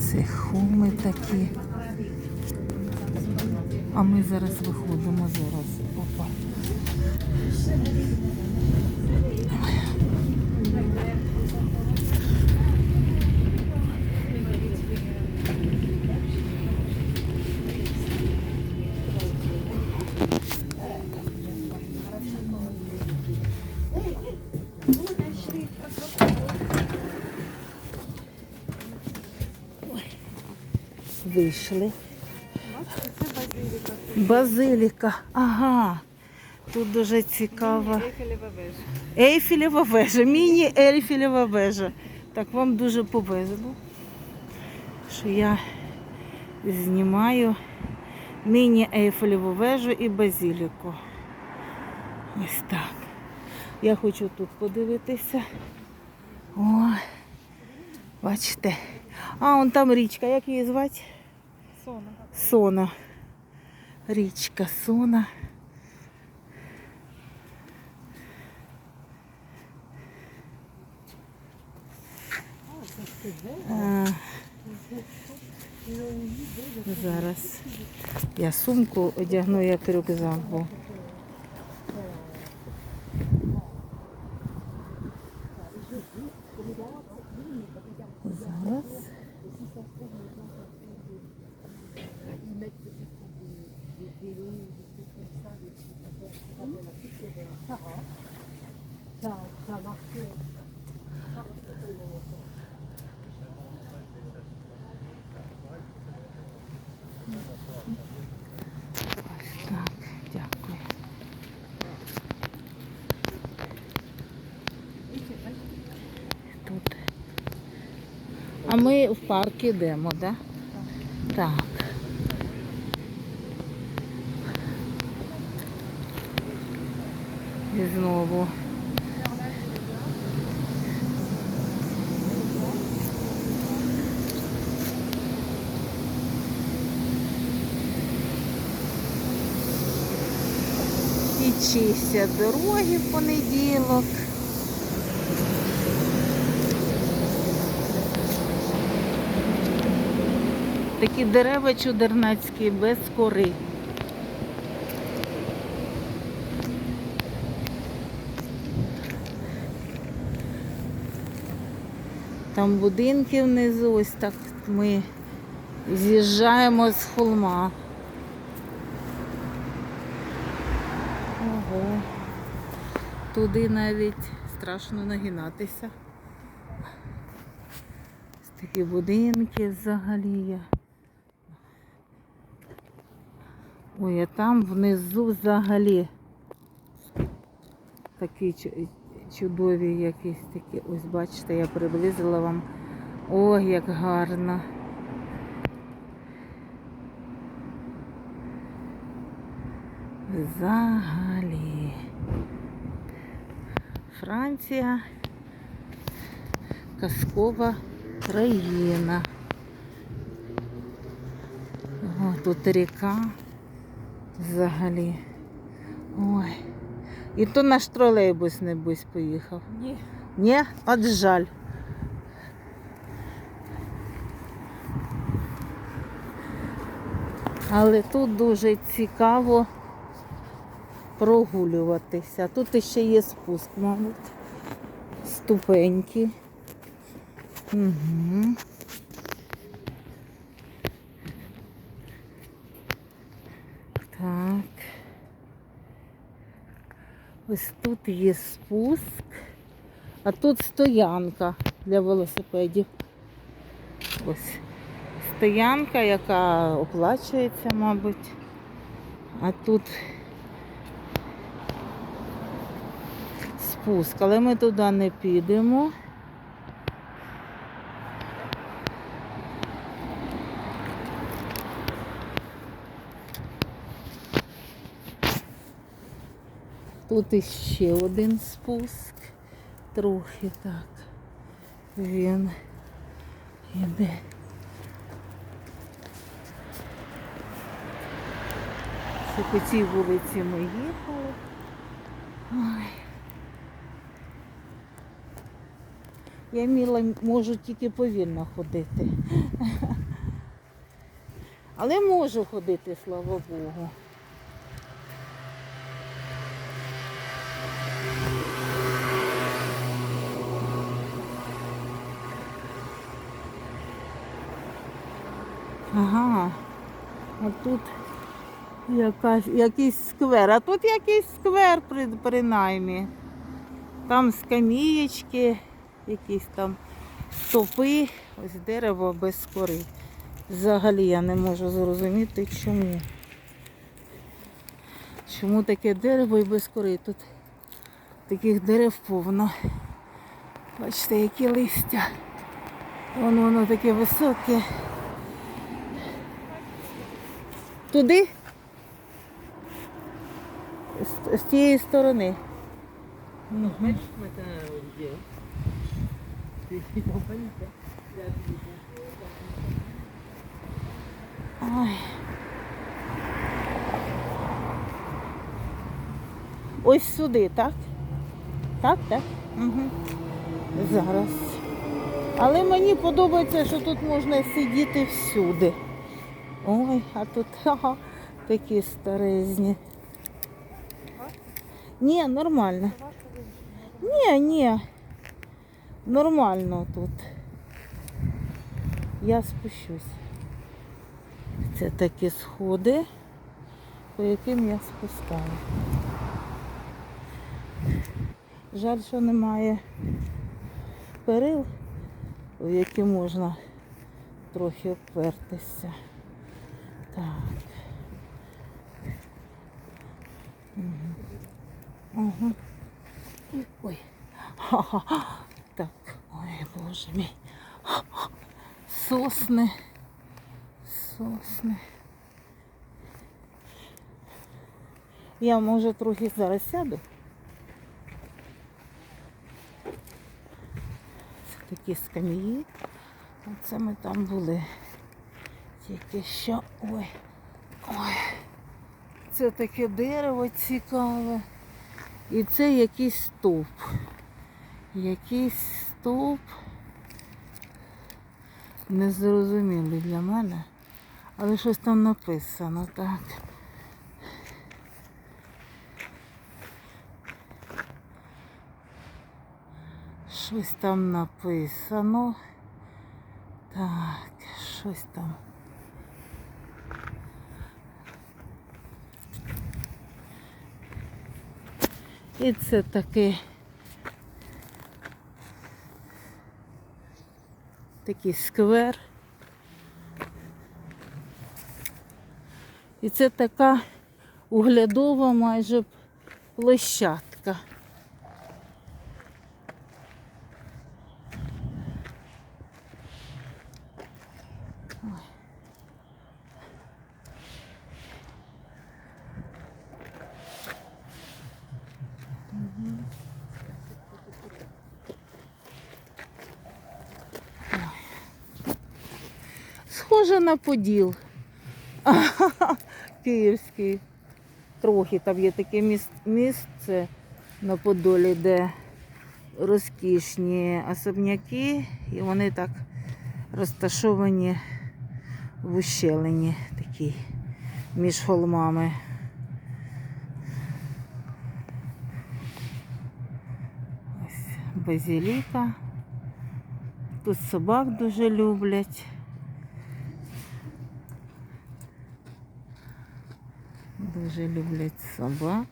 Це хуми такі. А ми зараз виходимо зараз. Опа. Вийшли. Базиліка. Ага. Тут дуже цікаво. Ейфелева вежа. Ейфелева вежа, міні-ейфелева вежа. Так вам дуже повезло, що я знімаю міні-ейфелеву вежу і базиліку. Ось так. Я хочу тут подивитися. О, бачите. А, он там річка, як її звати? Сона. Сона. Річка Сона. А, Зараз я сумку одягну як рюкзак. Так, дякую. Тут. А ми в парк йдемо, так? Да? Так. І знову. І чистять дороги в понеділок. Такі дерева чудернацькі без кори. Там будинки внизу, ось так ми з'їжджаємо з холма. Ого. Туди навіть страшно нагинатися. Ось такі будинки взагалі є. Ой, а там внизу взагалі такі чудові якісь такі. Ось бачите, я приблизила вам. Ой, як гарно. Взагалі. Франція казкова країна. О, тут ріка взагалі. Ой. І то наш тролейбус небось поїхав. Ні. Ні? От жаль. Але тут дуже цікаво прогулюватися. Тут ще є спуск, мабуть. Ступеньки. Угу. Так. Ось тут є спуск, а тут стоянка для велосипедів. Ось стоянка, яка оплачується, мабуть. А тут спуск, але ми туди не підемо. Тут іще один спуск. Трохи так. Він іде. По цій вулиці ми їхали. Ой. Я міла можу тільки повільно ходити. Але можу ходити, слава Богу. Ага. А тут якась, якийсь сквер. А тут якийсь сквер при- принаймні. Там скамієчки, якісь там стовпи, ось дерево без кори. Взагалі я не можу зрозуміти, чому. Чому таке дерево і без кори? Тут таких дерев повно. Бачите, які листя. Воно воно таке високе. Туди? З, з тієї сторони. Ну, Beijo Ой. Ось сюди, так? Так, так? Угу. Зараз. Але мені подобається, що тут можна сидіти всюди. Ой, а тут ха-ха, такі старезні. Ні, нормально. Ні, ні. Нормально тут. Я спущусь. Це такі сходи, по яким я спускаю. Жаль, що немає перил, в які можна трохи обпертися. Так. Ага. Ой. Ха-ха. Боже мій. Сосни. Сосни. Я може трохи зараз сяду. Це такі скам'ї. Оце ми там були. Тільки що. Ой. Ой. Це таке дерево цікаве. І це якийсь стовп. Якийсь стовп. Незрозумілий для мене. Але щось там написано, так. Щось там написано. Так, щось там. І це таке. Такий сквер. І це така углядова майже площадка. Ой. Мгм. Ой. Схоже на поділ. Київський. Трохи там є таке місце на Подолі, де розкішні особняки, і вони так розташовані в ущелині такій між холмами. Ось базиліка. Тут собак дуже люблять. Дуже люблять собак.